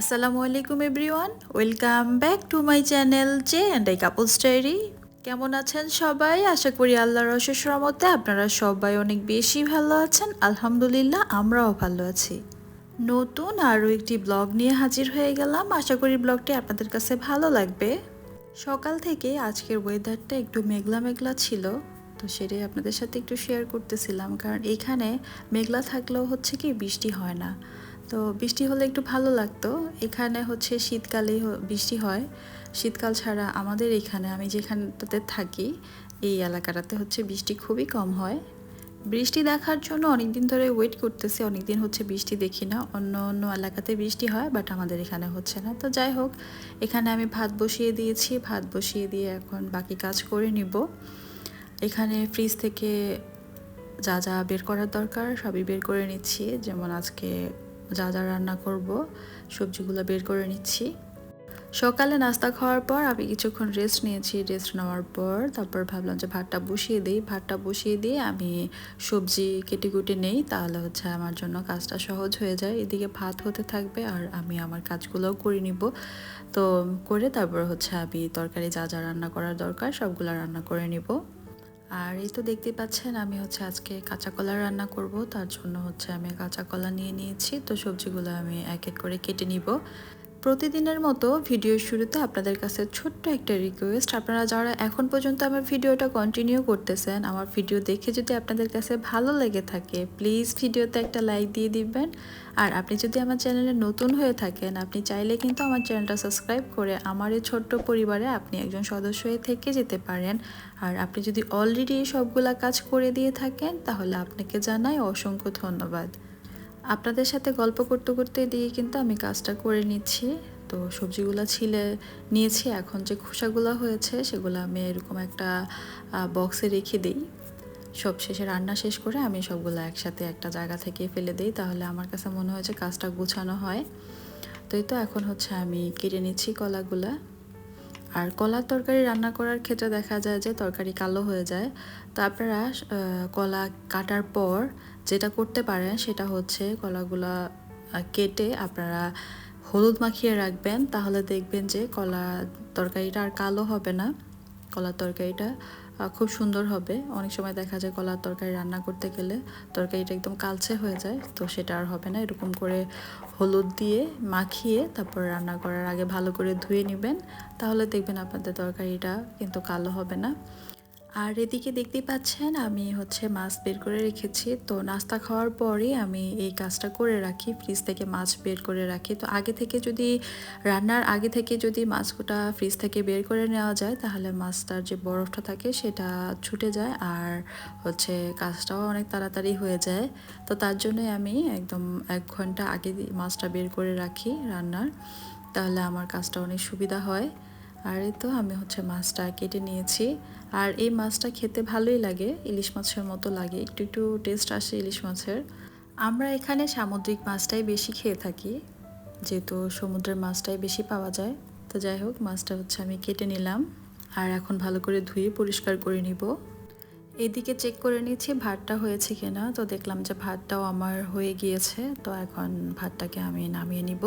আসসালামু আলাইকুম everyone welcome back to my channel J and I couples diary কেমন আছেন সবাই? আশা করি আল্লাহর অশেষ রহমতে আপনারা সবাই অনেক বেশি ভালো আছেন। আলহামদুলিল্লাহ, আমরাও ভালো আছি। নতুন আরও একটি ব্লগ নিয়ে হাজির হয়ে গেলাম। আশা করি ব্লগটি আপনাদের কাছে ভালো লাগবে। সকাল থেকে আজকের ওয়েদারটা একটু মেঘলা মেঘলা ছিল, তো সেটাই আপনাদের সাথে একটু শেয়ার করতেছিলাম। কারণ এখানে মেঘলা থাকলেও হচ্ছে কি বৃষ্টি হয় না। তো বৃষ্টি হলে একটু ভালো লাগতো। এখানে হচ্ছে শীতকালেই বৃষ্টি হয়। শীতকাল ছাড়া আমাদের এখানে, আমি যেখানটাতে থাকি, এই এলাকাটাতে হচ্ছে বৃষ্টি খুবই কম হয়। বৃষ্টি দেখার জন্য অনেক দিন ধরে ওয়েট করতেছি অনেক দিন হচ্ছে বৃষ্টি দেখি না। অন্য অন্য এলাকাতে বৃষ্টি হয় বাট আমাদের এখানে হচ্ছে না। তো যাই হোক, এখানে আমি ভাত বসিয়ে দিয়েছি। ভাত বসিয়ে দিয়ে এখন বাকি কাজ করে নিব। এখানে ফ্রিজ থেকে যা যা বের করার দরকার, সবই বের করে নিচ্ছি। যেমন আজকে যা যা রান্না করব, সবজিগুলো বের করে নিচ্ছি। সকালে নাস্তা খাওয়ার পর আমি কিছুক্ষণ রেস্ট নিয়েছি। রেস্ট নেওয়ার পর তারপর ভাবলাম যে ভাতটা বসিয়ে দিই। ভাতটা বসিয়ে দিয়ে আমি সবজি কেটে কুটে নেই, তাহলে হচ্ছে আমার জন্য কাজটা সহজ হয়ে যায়। এদিকে ভাত হতে থাকবে আর আমি আমার কাজগুলোও করে নিব। তো করে তারপর হচ্ছে আমি তরকারি যা যা রান্না করার দরকার সবগুলো রান্না করে নিব। আর এই তো দেখতে পাচ্ছেন, আমি হচ্ছে আজকে কাঁচা কলা রান্না করব। তার জন্য হচ্ছে আমি কাঁচা কলা নিয়ে নিয়েছি। তো সবজিগুলো আমি এক এক করে কেটে নিব। প্রতিদিনের মতো ভিডিওর শুরুতে আপনাদের কাছে ছোট্ট একটা রিকোয়েস্ট আপনারা যারা এখন পর্যন্ত আমার ভিডিওটা কন্টিনিউ করতেছেন, আমার ভিডিও দেখে যদি আপনাদের কাছে ভালো লেগে থাকে প্লিজ ভিডিওতে একটা লাইক দিয়ে দিবেন। আর আপনি যদি আমার চ্যানেলে নতুন হয়ে থাকেন, আপনি চাইলে কিন্তু আমার চ্যানেলটা সাবস্ক্রাইব করে আমার এই ছোট্ট পরিবারে আপনি একজন সদস্য হয়ে থেকে যেতে পারেন। আর আপনি যদি অলরেডি সবগুলা কাজ করে দিয়ে থাকেন, তাহলে আপনাকে জানাই অসংখ্য ধন্যবাদ। আপনাদের সাথে গল্প করতে করতে দিয়ে কিন্তু আমি কাজটা করে নিচ্ছি। তো সবজিগুলো ছিলে নিয়েছি, এখন যে খোসাগুলো হয়েছে সেগুলো আমি এরকম একটা বক্সে রেখে দিই। সব শেষে রান্না শেষ করে আমি সবগুলো একসাথে একটা জায়গা থেকে ফেলে দিই, তাহলে আমার কাছে মনে হয়েছে কাজটা গুছানো হয়। তো এই তো এখন হচ্ছে আমি কেটে নিচ্ছি কলাগুলা। আর কলার তরকারি রান্না করার ক্ষেত্রে দেখা যায় যে তরকারি কালো হয়ে যায়। তো আপনারা কলা কাটার পর যেটা করতে পারেন সেটা হচ্ছে কলাগুলা কেটে আপনারা হলুদ মাখিয়ে রাখবেন। তাহলে দেখবেন যে কলা তরকারিটা আর কালো হবে না। কলার তরকারিটা খুব সুন্দর হবে। অনেক সময় দেখা যায় কলার তরকারি রান্না করতে গেলে তরকারিটা একদম কালচে হয়ে যায়, তো সেটা আর হবে না। এরকম করে হলুদ দিয়ে মাখিয়ে তারপর রান্না করার আগে ভালো করে ধুয়ে নেবেন। তাহলে দেখবেন আপনাদের তরকারিটা কিন্তু কালো হবে না। আর এদিকে দেখতেই পাচ্ছেন, আমি হচ্ছে মাছ বের করে রেখেছি। তো নাস্তা খাওয়ার পরে আমি এই কাজটা করে রাখি, ফ্রিজ থেকে মাছ বের করে রাখি। তো আগে থেকে যদি, রান্নার আগে থেকে যদি মাছটা ফ্রিজ থেকে বের করে নেওয়া যায়, তাহলে মাছটার যে বরফটা থাকে সেটা ছুটে যায় আর হচ্ছে কাজটাও অনেক তাড়াতাড়ি হয়ে যায়। তো তার জন্যই আমি একদম এক ঘণ্টা আগে মাছটা বের করে রাখি রান্নার। তাহলে আমার কাজটা অনেক সুবিধা হয়। আর এই তো, আমি হচ্ছে মাছটা কেটে নিয়েছি। আর এই মাছটা খেতে ভালোই লাগে, ইলিশ মাছের মতো লাগে, একটু একটু টেস্ট আসে ইলিশ মাছের। আমরা এখানে সামুদ্রিক মাছটাই বেশি খেয়ে থাকি, যেহেতু সমুদ্রের মাছটাই বেশি পাওয়া যায়। তো যাই হোক, মাছটা হচ্ছে আমি কেটে নিলাম, আর এখন ভালো করে ধুয়ে পরিষ্কার করে নিব। এদিকে চেক করে নিচ্ছি ভাতটা হয়েছে কিনা, তো দেখলাম যে ভাতটাও আমার হয়ে গিয়েছে, তো এখন ভাতটাকে আমি নামিয়ে নিব।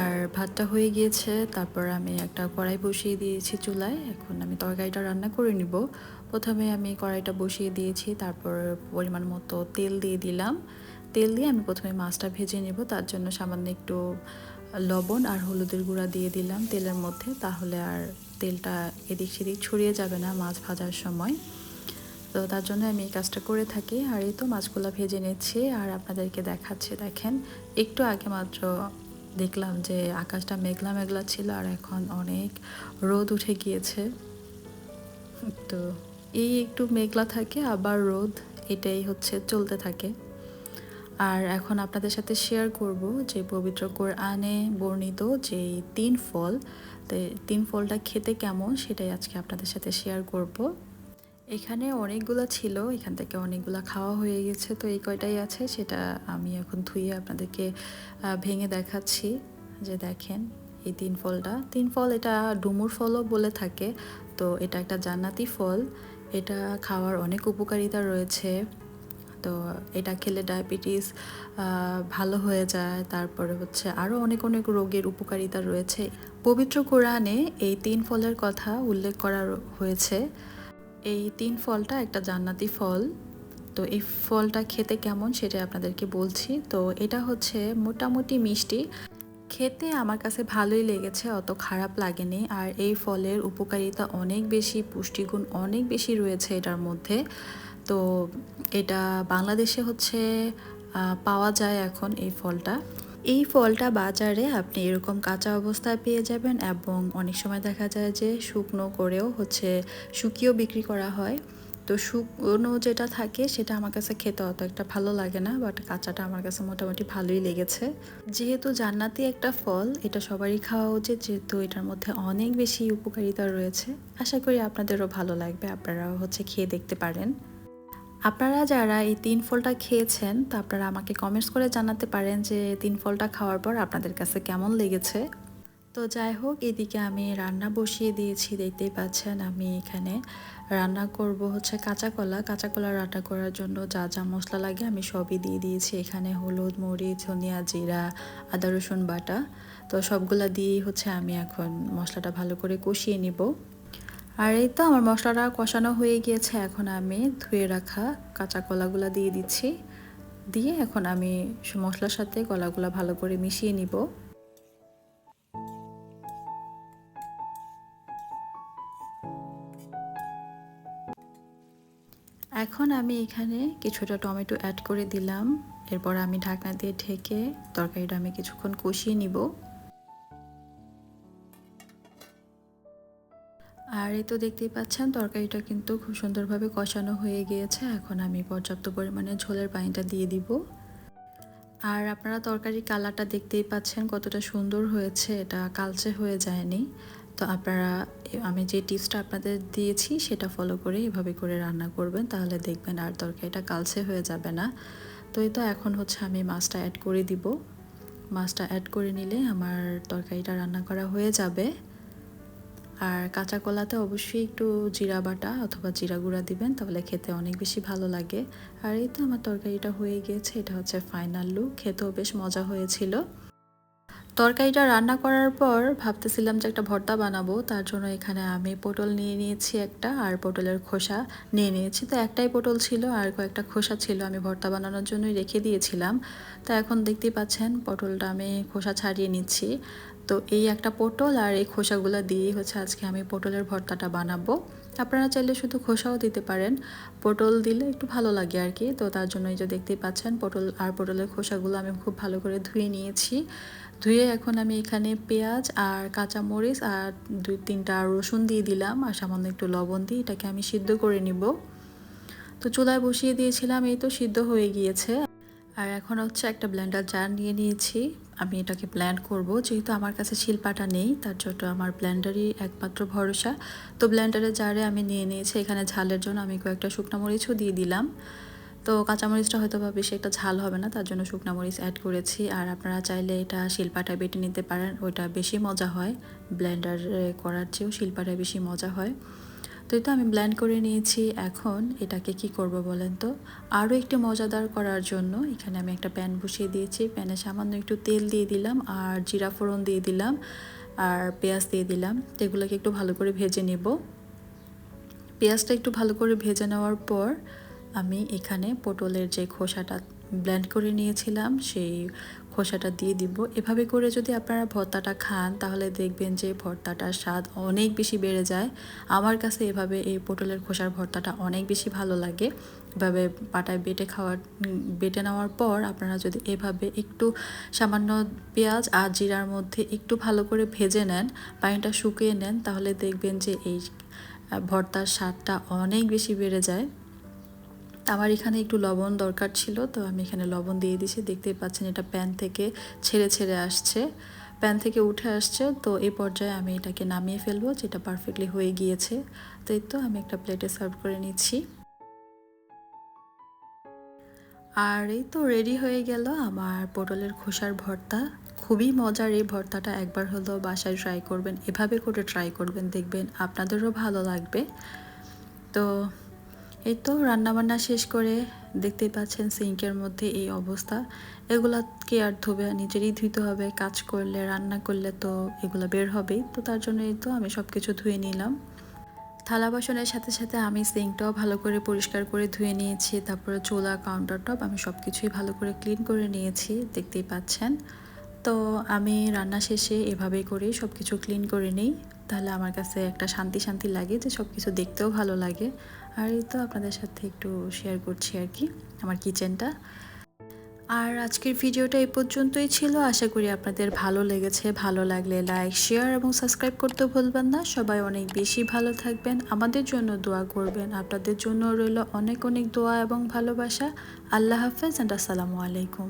আর ভাতটা হয়ে গিয়েছে, তারপর আমি একটা কড়াই বসিয়ে দিয়েছি চুলায়। এখন আমি তরকারিটা রান্না করে নিব। প্রথমে আমি কড়াইটা বসিয়ে দিয়েছি, তারপর পরিমাণ মতো তেল দিয়ে দিলাম। তেল দিয়ে আমি প্রথমে মাছটা ভেজে নেব, তার জন্য সামান্য একটু লবণ আর হলুদের গুঁড়া দিয়ে দিলাম তেলের মধ্যে, তাহলে আর তেলটা এদিক সেদিক ছড়িয়ে যাবে না মাছ ভাজার সময়। তো তার জন্য আমি এই কাজটা করে থাকি। আর এই তো মাছগুলো ভেজে নিচ্ছি, আর আপনাদেরকে দেখাচ্ছি, দেখেন, একটু আগে মাত্র দেখলাম যে আকাশটা মেঘলা মেঘলা ছিল আর এখন অনেক রোদ উঠে গিয়েছে। তো এই একটু মেঘলা থাকে, আবার রোদ এটাই হচ্ছে চলতে থাকে। আর এখন আপনাদের সাথে শেয়ার করব যে পবিত্র কোরআনে বর্ণিত যে তিন ফল তিন ফলটা খেতে কেমন সেটাই আজকে আপনাদের সাথে শেয়ার করব। এখানে অনেকগুলো ছিল, এখান থেকে অনেকগুলো খাওয়া হয়ে গেছে, তো এই কয়টাই আছে সেটা আমি এখন ধুয়ে আপনাদেরকে ভেঙে দেখাচ্ছি। যে দেখেন, এই তিন ফলটা। তিন ফল এটা ডুমুর ফলও বলে থাকে, তো এটা একটা জান্নাতি ফল। এটা খাওয়ার অনেক উপকারিতা রয়েছে। তো এটা খেলে ডায়াবেটিস ভালো হয়ে যায়। তারপরে হচ্ছে আরও অনেক অনেক রোগের উপকারিতা রয়েছে। পবিত্র কোরআনে এই তিন ফলের কথা উল্লেখ করা হয়েছে। এই তিন ফলটা একটা জান্নাতি ফল। তো এই ফলটা খেতে কেমন সেটা আপনাদেরকে বলছি। তো এটা হচ্ছে মোটামুটি মিষ্টি। খেতে আমার কাছে ভালোই লেগেছে, অত খারাপ লাগেনি। আর এই ফলের উপকারিতা অনেক বেশি, পুষ্টিগুণ অনেক বেশি রয়েছে এটার মধ্যে। তো এটা বাংলাদেশে হচ্ছে পাওয়া যায় এখন এই ফলটা। এই ফলটা বাজারে আপনি এরকম কাঁচা অবস্থায় পেয়ে যাবেন এবং অনেক সময় দেখা যায় যে শুকনো করেও হচ্ছে শুকিয়েও বিক্রি করা হয়। তো শুকনো যেটা থাকে সেটা আমার কাছে খেতে অত একটা ভালো লাগে না বাট কাঁচাটা আমার কাছে মোটামুটি ভালোই লেগেছে। যেহেতু জান্নাতি একটা ফল, এটা সবারই খাওয়া উচিত, যেহেতু এটার মধ্যে অনেক বেশি উপকারিতা রয়েছে। আশা করি আপনাদেরও ভালো লাগবে, আপনারাও হচ্ছে খেয়ে দেখতে পারেন। আপনারা যারা এই তিন ফলটা খেয়েছেন, তা আপনারা আমাকে কমেন্টস করে জানাতে পারেন যে তিন ফলটা খাওয়ার পর আপনাদের কাছে কেমন লেগেছে। তো যাই হোক, এদিকে আমি রান্না বসিয়ে দিয়েছি, দেখতেই পাচ্ছেন আমি এখানে রান্না করব হচ্ছে কাঁচা কলা। কাঁচা কলা রান্না করার জন্য যা যা মশলা লাগে আমি সবই দিয়ে দিয়েছি। এখানে হলুদ, মরিচ, ধনিয়া জিরা, আদা, রসুন বাটা। তো সবগুলা দিয়েই হচ্ছে আমি এখন মশলাটা ভালো করে কষিয়ে নিব। আর এই তো আমার মশলাটা কষানো হয়ে গিয়েছে, এখন আমি ধুয়ে রাখা কাঁচা কলাগুলো দিয়ে দিচ্ছি। দিয়ে এখন আমি মশলার সাথে কলাগুলো ভালো করে মিশিয়ে নিব। এখন আমি এখানে কিছুটা টমেটো অ্যাড করে দিলাম। এরপর আমি ঢাকনা দিয়ে ঢেকে তরকারিটা আমি কিছুক্ষণ কষিয়ে নিব। আর এই তো দেখতেই পাচ্ছেন, তরকারিটা কিন্তু খুব সুন্দরভাবে কষানো হয়ে গিয়েছে। এখন আমি পর্যাপ্ত পরিমাণে ঝোলের পানিটা দিয়ে দিব। আর আপনারা তরকারির কালারটা দেখতেই পাচ্ছেন কতটা সুন্দর হয়েছে, এটা কালচে হয়ে যায়নি। তো আপনারা আমি যে টিপসটা আপনাদের দিয়েছি, সেটা ফলো করে এভাবে করে রান্না করবেন, তাহলে দেখবেন আর তরকারিটা কালচে হয়ে যাবে না। তো এই তো এখন হচ্ছে আমি মাছটা অ্যাড করে দিব। মাছটা অ্যাড করে নিলে আমার তরকারিটা রান্না করা হয়ে যাবে। আর কাঁচা কলাতে অবশ্যই একটু জিরা বাটা অথবা জিরা গুঁড়া দিবেন, তাহলে খেতে অনেক বেশি ভালো লাগে। আর এই তো আমার তরকারিটা হয়ে গিয়েছে, এটা হচ্ছে ফাইনাল লুক খেতেও বেশ মজা হয়েছিল। তরকারিটা রান্না করার পর ভাবতেছিলাম যে একটা ভর্তা বানাবো, তার জন্য এখানে আমি পটল নিয়ে নিয়েছি একটা আর পটলের খোসা নিয়ে নিয়েছি। তো একটাই পটল ছিল আর কয়েকটা খোসা ছিল আমি ভর্তা বানানোর জন্যই রেখে দিয়েছিলাম। তো এখন দেখতেই পাচ্ছেন পটলটা আমি খোসা ছাড়িয়ে নিচ্ছি। তো এই একটা পটল আর এই খোসাগুলো দিয়েই হচ্ছে আজকে আমি পটলের ভর্তাটা বানাবো। আপনারা চাইলে শুধু খোসাও দিতে পারেন। পটল দিলে একটু ভালো লাগে আর কি তো তার জন্য এই যে দেখতেই পাচ্ছেন, পটল আর পটলের খোসাগুলো আমি খুব ভালো করে ধুয়ে নিয়েছি। ধুয়ে এখন আমি এখানে পেঁয়াজ আর কাঁচা মরিচ আর দুই তিনটা রসুন দিয়ে দিলাম আর সামান্য একটু লবণ দিয়ে এটাকে আমি সিদ্ধ করে নিব। তো চুলায় বসিয়ে দিয়েছিলাম, এই তো সিদ্ধ হয়ে গিয়েছে। আর এখন হচ্ছে একটা ব্ল্যান্ডার জার নিয়ে নিয়েছি। আমি এটাকে ব্ল্যান্ড করব। যেহেতু আমার কাছে শিলপাটা নেই, তার জন্য আমার ব্ল্যান্ডারই একমাত্র ভরসা। তো ব্ল্যান্ডারের জারে আমি নিয়ে নিয়েছি। এখানে ঝালের জন্য আমি কয়েকটা শুকনো মরিচও দিয়ে দিলাম। তো কাঁচামরিচটা হয়তো বা বেশি একটা ঝাল হবে না, তার জন্য শুকনো মরিচ অ্যাড করেছি। আর আপনারা চাইলে এটা শিলপাটায় বেটে নিতে পারেন, ওইটা বেশি মজা হয়। ব্লেন্ডারে করার চেয়েও শিলপাটায় বেশি মজা হয়। তো তো আমি ব্ল্যান্ড করে নিয়েছি। এখন এটাকে কি করব বলেন তো? আরও একটু মজাদার করার জন্য এখানে আমি একটা প্যান বসিয়ে দিয়েছি। প্যানে সামান্য একটু তেল দিয়ে দিলাম আর জিরা ফোড়ন দিয়ে দিলাম আর পেঁয়াজ দিয়ে দিলাম। এগুলোকে একটু ভালো করে ভেজে নেব। পেঁয়াজটা একটু ভালো করে ভেজে নেওয়ার পর আমি এখানে পটলের যে খোসাটা ব্ল্যান্ড করে নিয়েছিলাম, সেই খোসাটা দিয়ে দিব। এভাবে করে যদি আপনারা ভর্তাটা খান, তাহলে দেখবেন যে ভর্তাটার স্বাদ অনেক বেশি বেড়ে যায়। আমার কাছে এভাবে এই পটলের খোসার ভর্তাটা অনেক বেশি ভালো লাগে। এভাবে পাটায় বেটে খাওয়ার, বেটে নেওয়ার পর আপনারা যদি এভাবে একটু সামান্য পেঁয়াজ আর জিরার মধ্যে একটু ভালো করে ভেজে নেন, পানিটা শুকিয়ে নেন, তাহলে দেখবেন যে এই ভর্তার স্বাদটা অনেক বেশি বেড়ে যায়। আমার এখানে একটু লবণ দরকার ছিল, তো আমি এখানে লবণ দিয়ে দিয়েছি। দেখতেই পাচ্ছেন এটা প্যান থেকে ছেড়ে ছেড়ে আসছে। প্যান থেকে উঠে আসছে, তো এই পর্যায়ে আমি এটাকে নামিয়ে ফেলব, যেটা পারফেক্টলি হয়ে গিয়েছে। তো এই তো আমি একটা প্লেটে সার্ভ করে নিচ্ছি। আর এই তো রেডি হয়ে গেল আমার পটলের খোসার ভর্তা। খুবই মজার এই ভর্তাটা, একবার হলো বাসায় ট্রাই করবেন। এভাবে করে ট্রাই করবেন, দেখবেন আপনাদেরও ভালো লাগবে। তো এই তো রান্নাবান্না শেষ করে দেখতেই পাচ্ছেন সিঙ্কের মধ্যে এই অবস্থা। এগুলা কে আর ধোবে নিজেরই ধুইতে হবে, কাজ করলে, রান্না করলে তো এগুলো বের হবেই। তো তার জন্য এই তো আমি সব কিছু ধুয়ে নিলাম। থালা বাসনের সাথে সাথে আমি সিঙ্কটাও ভালো করে পরিষ্কার করে ধুয়ে নিয়েছি, তারপরে চুলা কাউন্টার টপ আমি সব কিছুই ভালো করে ক্লিন করে নিয়েছি, দেখতেই পাচ্ছেন। তো আমি রান্না শেষে এভাবেই করেই সব কিছু ক্লিন করে নিই। তাহলে আমার কাছে একটা শান্তি শান্তি লাগে যে সব কিছু দেখতেও ভালো লাগে। আর এই তো আপনাদের সাথে একটু শেয়ার করছি আর কি, আমার কিচেনটা আর আজকের ভিডিওটা এই পর্যন্তই ছিল। আশা করি আপনাদের ভালো লেগেছে। ভালো লাগলে লাইক শেয়ার এবং সাবস্ক্রাইব করতে ভুলবেন না। সবাই অনেক বেশি ভালো থাকবেন। আমাদের জন্য দোয়া করবেন। আপনাদের জন্য রইল অনেক অনেক দোয়া এবং ভালোবাসা। আল্লাহ হাফেজ অ্যান্ড আসসালামু আলাইকুম।